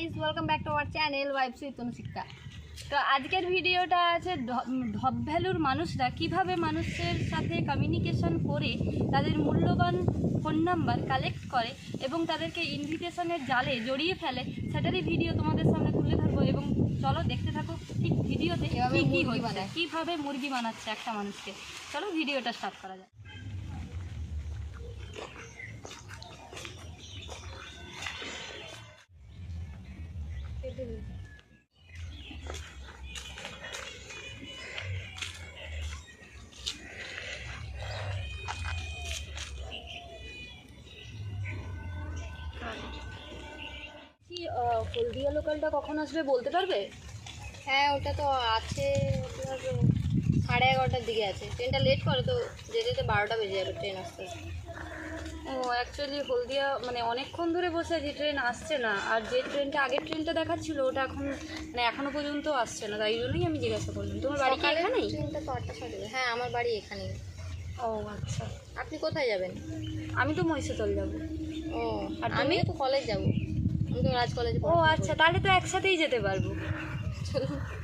Guys welcome back to our channel wife sweet Shiksha তো আজকের ভিডিওটা আছে ঢপ ভ্যালুর মানুষরা কীভাবে মানুষের সাথে কমিউনিকেশন করে তাদের মূল্যবান ফোন নাম্বার কালেক্ট করে এবং তাদেরকে ইনভিটেশনের জালে জড়িয়ে ফেলে সেটারই ভিডিও তোমাদের সামনে তুলে ধরবো এবং চলো দেখতে থাকো ঠিক ভিডিওতে কীভাবে কি কি হচ্ছে বানায়। মুরগি বানাচ্ছে একটা মানুষকে। চলো ভিডিওটা স্টার্ট করা যায় হলদিয়া লোকালটা কখন আসবে বলতে পারবে? হ্যাঁ ওটা তো আছে আপনার সাড়ে এগারোটার দিকে আছে। ট্রেনটা লেট করে, তো যেতে যেতে বারোটা বেজে যাবে ট্রেন আসতে। ও অ্যাকচুয়ালি হলদিয়া মানে অনেকক্ষণ ধরে বসে আছি ট্রেন আসছে না। আর যে ট্রেনটা আগের ট্রেনটা দেখাচ্ছিল ওটা এখন মানে এখনও পর্যন্ত আসছে না। তাই জন্যই আমি জিজ্ঞাসা করলাম। তোমার বাড়ি কি এখানেই? ট্রেনটা তো আটটা সাড়ে হ্যাঁ আমার বাড়ি এখানেই। ও আচ্ছা। আপনি কোথায় যাবেন? আমি তো মহিষাতল যাব। ও আর আর আমি তো কলেজ যাব। আমি তো রাজ কলেজে ও আচ্ছা তাহলে তো একসাথেই যেতে পারব।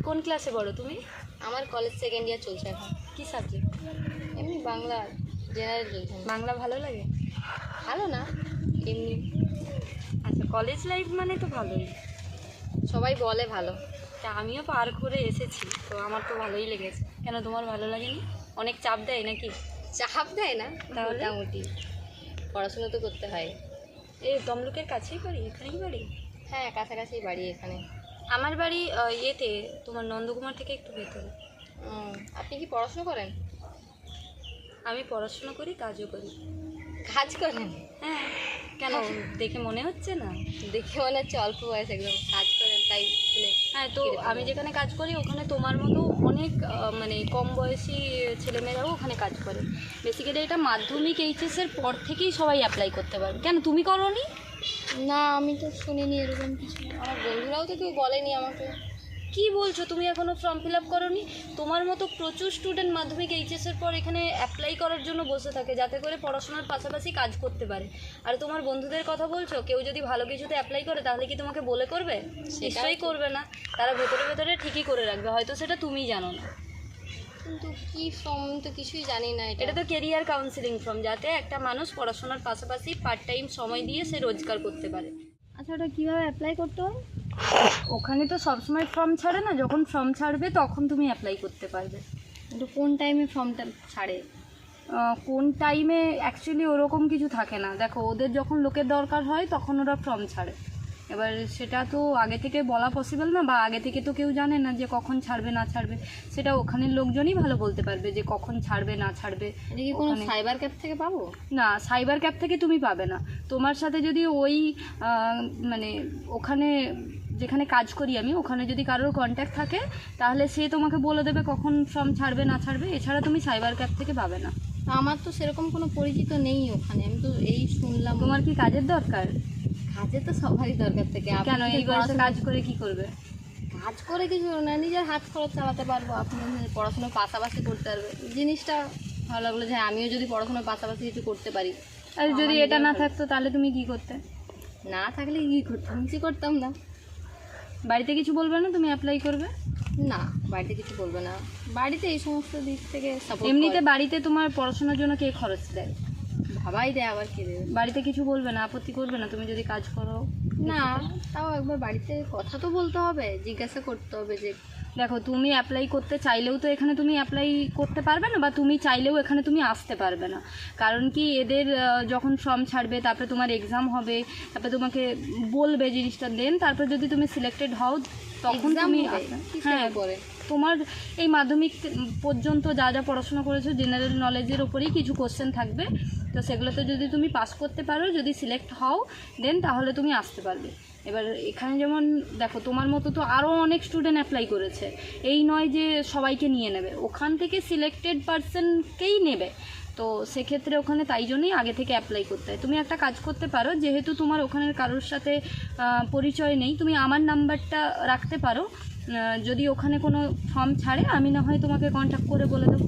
কোন ক্লাসে পড়ো তুমি? আমার কলেজ সেকেন্ড ইয়ার চলছে এখন। কী সাবজেক্ট এমনি বাংলা। জেনারেল বাংলা ভালো লাগে? ভালো না এমনি। আচ্ছা কলেজ লাইফ মানে তো ভালোই। সবাই বলে ভালো। তা আমিও পার করে এসেছি তো আমার তো ভালোই লেগেছে। কেন তোমার ভালো লাগেনি? অনেক চাপ দেয় নাকি? চাপ দেয় না তাহলে? মোটামুটি। পড়াশোনা তো করতে হয়। এই তমলুকের কাছেই বাড়ি? এখানেই বাড়ি? হ্যাঁ কাছাকাছি বাড়ি এখানে। আমার বাড়ি ইয়েতে তোমার নন্দকুমার থেকে একটু ভেতরে। আপনি কি পড়াশোনা করেন? আমি পড়াশোনা করি কাজও করি। কাজ করেন? হ্যাঁ কেন? দেখে মনে হচ্ছে না? দেখে মনে হচ্ছে অল্প বয়স একদম। কাজ করেন তাই শুনে হ্যাঁ তো আমি যেখানে কাজ করি ওখানে তোমার মতো অনেক মানে কম বয়সী ছেলেমেয়েরাও ওখানে কাজ করে। বেসিক্যালি এটা মাধ্যমিক এইচএসের পর থেকেই সবাই অ্যাপ্লাই করতে পারবে। কেন তুমি করনি? না আমি তো শুনিনি এরকম কিছু। আমার বন্ধুরাও তো কেউ বলেনি আমাকে। কি বলছো? তুমি এখনও ফর্ম ফিল আপ করনি? তোমার মতো প্রচুর স্টুডেন্ট মাধ্যমিক এইচএসের পর এখানে অ্যাপ্লাই করার জন্য বসে থাকে যাতে করে পড়াশোনার পাশাপাশি কাজ করতে পারে। আর তোমার বন্ধুদের কথা বলছো কেউ যদি ভালো কিছুতে অ্যাপ্লাই করে তাহলে কি তোমাকে বলে করবে? নিশ্চয়ই করবে না। তারা ভেতরে ভেতরে ঠিকই করে রাখবে হয়তো সেটা তুমি জানো না। কিন্তু কি ফর্ম তো কিছুই জানি না এটা। এটা তো কেরিয়ার কাউন্সিলিং ফর্ম যাতে একটা মানুষ পড়াশোনার পাশাপাশি পার্ট টাইম সময় দিয়ে সে রোজগার করতে পারে। আচ্ছা ওটা কীভাবে অ্যাপ্লাই করতে হয়? ওখানে তো সবসময় ফর্ম ছাড়ে না যখন ফর্ম ছাড়বে তখন তুমি অ্যাপ্লাই করতে পারবে। কিন্তু কোন টাইমে ফর্মটা ছাড়ে? কোন টাইমে অ্যাকচুয়ালি ওরকম কিছু থাকে না। দেখো ওদের যখন লোকের দরকার হয় তখন ওরা ফর্ম ছাড়ে। এবার সেটা তো আগে থেকে বলা পসিবল না বা আগে থেকে তো কেউ জানে না যে কখন ছাড়বে না ছাড়বে। সেটা ওখানের লোকজনই ভালো বলতে পারবে যে কখন ছাড়বে না ছাড়বে। কি কোনো সাইবার ক্যাফ থেকে পাবো? না সাইবার ক্যাফ থেকে তুমি পাবে না। তোমার সাথে যদি ওই মানে ওখানে যেখানে কাজ করি আমি ওখানে যদি কারোর কন্ট্যাক্ট থাকে তাহলে সে তোমাকে বলে দেবে কখন ফর্ম ছাড়বে না ছাড়বে। এছাড়া তুমি সাইবার ক্যাফ থেকে পাবে না। আমার তো সেরকম কোনো পরিচিত নেই ওখানে আমি তো এই শুনলাম। তোমার কি কাজের দরকার? কাজে তো সবারই দরকার থেকে। কেন? এই বয়সে কাজ করে কি করবে? কাজ করে কিছু না নিজের হাত খরচ চালাতে পারব। আপনি পড়াশোনার পাশাপাশি করতে পারবে। জিনিসটা ভালো লাগল যে হ্যাঁ, আমিও যদি পড়াশোনার পাশাপাশি কিছু করতে পারি। আর যদি এটা না থাকতো তাহলে তুমি কি করতে? না থাকলে কি করতাম? কিছু করতাম না। বাড়িতে কিছু বলবে না? তুমি অ্যাপ্লাই করবে? না বাড়িতে কিছু বলবে না। বাড়িতে এই সমস্ত দিক থেকে এমনিতে বাড়িতে তোমার পড়াশোনার জন্য কে খরচ দেয়? ভাবাই দেয় আবার কে দেবে? বাড়িতে কিছু বলবে না? আপত্তি করবে না? তুমি যদি কাজ করো? না তাও একবার বাড়িতে কথা তো বলতে হবে জিজ্ঞাসা করতে হবে যে দেখো তুমি অ্যাপ্লাই করতে চাইলেও তো এখানে তুমি অ্যাপ্লাই করতে পারবে না বা তুমি চাইলেও এখানে তুমি আসতে পারবে না। কারণ কি এদের যখন ফর্ম ছাড়বে তারপরে তোমার এক্সাম হবে তারপরে তোমাকে বলবে জিনিসটা দেন তারপর যদি তুমি সিলেক্টেড হও তখন তুমি হ্যাঁ? তোমার এই মাধ্যমিক পর্যন্ত যা যা পড়াশোনা করেছ জেনারেল নলেজের ওপরেই কিছু কোশ্চেন থাকবে। তো সেগুলোতে যদি তুমি পাস করতে পারো, যদি সিলেক্ট হও দেন তাহলে তুমি আসতে পারবে। এবার এখানে যেমন দেখো, তোমার মতো তো আরও অনেক স্টুডেন্ট অ্যাপ্লাই করেছে। এই নয় যে সবাইকে নিয়ে নেবে। ওখান থেকে সিলেক্টেড পার্সনকেই নেবে? তো সেক্ষেত্রে ওখানে তাই জন্যই আগে থেকে অ্যাপ্লাই করতে হয়। তুমি একটা কাজ করতে পারো, যেহেতু তোমার ওখানের কারোর সাথে পরিচয় নেই, তুমি আমার নাম্বারটা রাখতে পারো। যদি ওখানে কোনো ফর্ম ছাড়ে আমি না হয় তোমাকে কন্ট্যাক্ট করে বলে দেবো।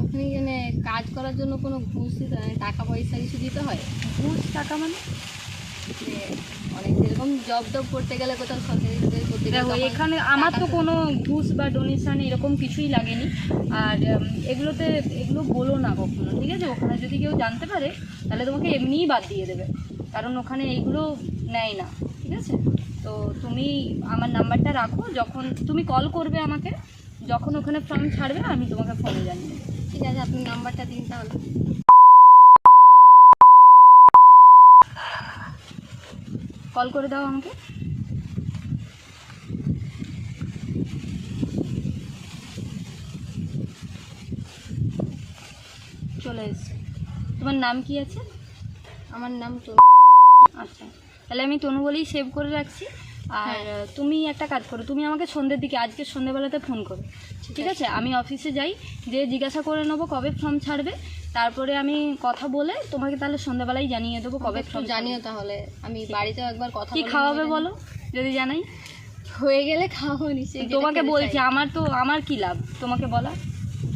ওখানে মানে কাজ করার জন্য কোনো ঘুষ দিতে হয় টাকা পয়সা কিছু দিতে হয়? ঘুষ টাকা মানে? যে অনেকদের জব টব করতে গেলে কোথাও সরকারি করতে দেখো এখানে আমার তো কোনো ঘুষ বা ডোনেশন এরকম কিছুই লাগেনি। আর এগুলোতে এগুলো বলো না কখনো ঠিক আছে? ওখানে যদি কেউ জানতে পারে তাহলে তোমাকে এমনিই বাদ দিয়ে দেবে। কারণ ওখানে এইগুলো নেয় না ঠিক আছে? তো তুমি আমার নাম্বারটা রাখো যখন তুমি কল করবে আমাকে যখন ওখানে ফর্ম ছাড়বে আমি তোমাকে ফোনে জানিয়ে ঠিক আছে আপনি নাম্বারটা দিন তাহলে। কল করে দাও আমাকে। চলে এসছে। তোমার নাম কি আছে? আমার নাম তো আচ্ছা। তাহলে আমি তনু বলেই সেভ করে রাখছি। আর হ্যাঁ। তুমি একটা কাজ করো তুমি আমাকে সন্ধ্যের দিকে আজকে সন্ধ্যেবেলাতে ফোন করো। ঠিক আছে? আমি অফিসে যাই যে জিজ্ঞাসা করে নেব কবে ফর্ম ছাড়বে। তারপরে আমি কথা বলে তোমাকে তাহলে সন্ধ্যাবেলায় জানিয়ে দেবো কবে ফর্ম জানিও তাহলে। আমি বাড়িতেও একবার কথা কি খাওয়াবে বলো? যদি জানাই। হয়ে গেলে খাওয়াবো নিশ্চয়ই তোমাকে বলছি আমার তো আমার কি লাভ? তোমাকে বলা।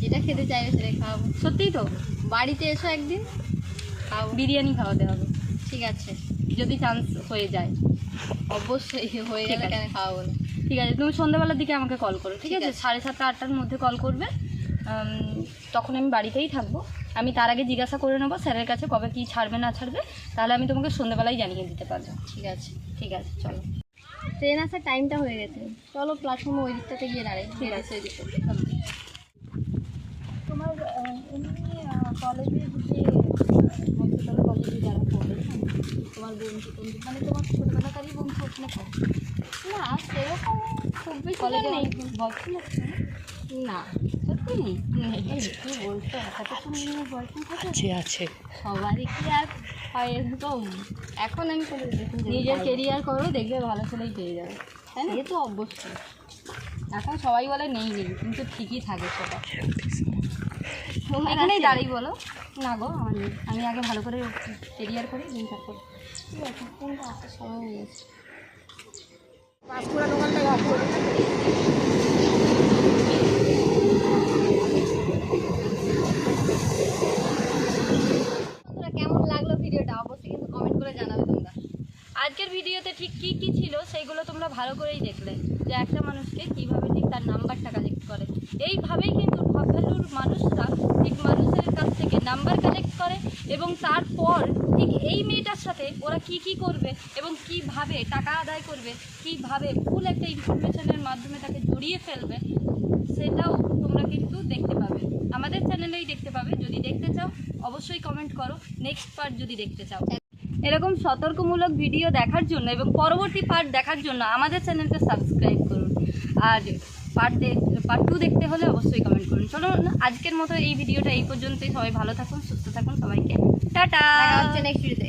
যেটা খেতে চাইবে সেটা খাওয়াবো। সত্যিই তো? বাড়িতে এসো একদিন বিরিয়ানি খাওয়াতে হবে। ঠিক আছে। যদি চান্স হয়ে যায়। অবশ্যই হয়ে গেলে। কেন খাওয়াবো না? ঠিক আছে তুমি সন্ধ্যাবেলার দিকে আমাকে কল করো ঠিক আছে। সাড়ে সাতটা আটটার মধ্যে কল করবে। তখন আমি বাড়িতেই থাকব। আমি তার আগে জিজ্ঞাসা করে নেব স্যারের কাছে কবে কি ছাড়বে না ছাড়বে। তাহলে আমি তোমাকে সন্ধ্যাবেলায় জানিয়ে দিতে পারব। ঠিক আছে। ঠিক আছে চলো। ট্রেন আসার টাইমটা হয়ে গেছে। চলো প্ল্যাটফর্মে ওই দিকটাতে গিয়ে দাঁড়াই। ঠিক আছে। ওই দিকটা তোমার এমনি কলেজে যে হসপিটাল কলেজে যারা পড়ে তোমার বন্ধু বন্ধু? মানে তোমার ছোটোবেলাকারই বন্ধু ওখানে পড়ে না সেরকম খুব বেশি কলেজে নেই। বয়ফ্রেন্ড আছে না? সত্যি নেই। তুই বলছো? কত সময় বয়ফ্রেন্ড থাকে? আছে আছে। সবারই কি আর হয় এরকম এখন আমি দেখুন নিজের কেরিয়ার করো দেখবে ভালো ছেলেই পেয়ে যাবে। তাই না? সে তো অবশ্যই। এখন সবাই বলে নেই নেই কিন্তু ঠিকই থাকে সেটা তোমার এখানেই দাঁড়িয়ে বলো। না গো আমার নেই। আমি আগে ভালো করে কেরিয়ার করি দিন তারপর কেমন লাগল ভিডিওটা? অবশ্যই কিন্তু কমেন্ট করে জানাবে তোমরা। আজকের ভিডিওতে ঠিক কি কি ছিল সেইগুলো তোমরা ভালো করেই দেখলে। যে একটা মানুষকে কীভাবে ঠিক তার নাম্বারটা কালেক্ট করে। এইভাবেই কিন্তু ঢপ মানুষরা ঠিক মানুষের কাছ থেকে নাম্বার কালেক্ট করে এবং তারপর ঠিক এই মেয়েটার সাথে ওরা কি কি করবে এবং কীভাবে টাকা আদায় করবে, কীভাবে ভুল একটা ইনফরমেশনের মাধ্যমে তাকে জড়িয়ে ফেলবে, সেটাও তোমরা কিন্তু দেখতে পাবে। আমাদের চ্যানেলেই দেখতে পাবে, যদি দেখতে চাও, অবশ্যই কমেন্ট করো। নেক্সট পার্ট যদি দেখতে চাও। এরকম সতর্কমূলক ভিডিও দেখার জন্য এবং পরবর্তী পার্ট দেখার জন্য আমাদের চ্যানেলটা সাবস্ক্রাইব করুন। আর পার্ট পার্ট টু দেখতে হলে অবশ্যই কমেন্ট করুন। চলো, আজকের মতো এই ভিডিওটা এই পর্যন্তই। সবাই ভালো থাকুন, সুস্থ থাকুন, সবাইকে টাটা। নেক্সট ভিডিওতে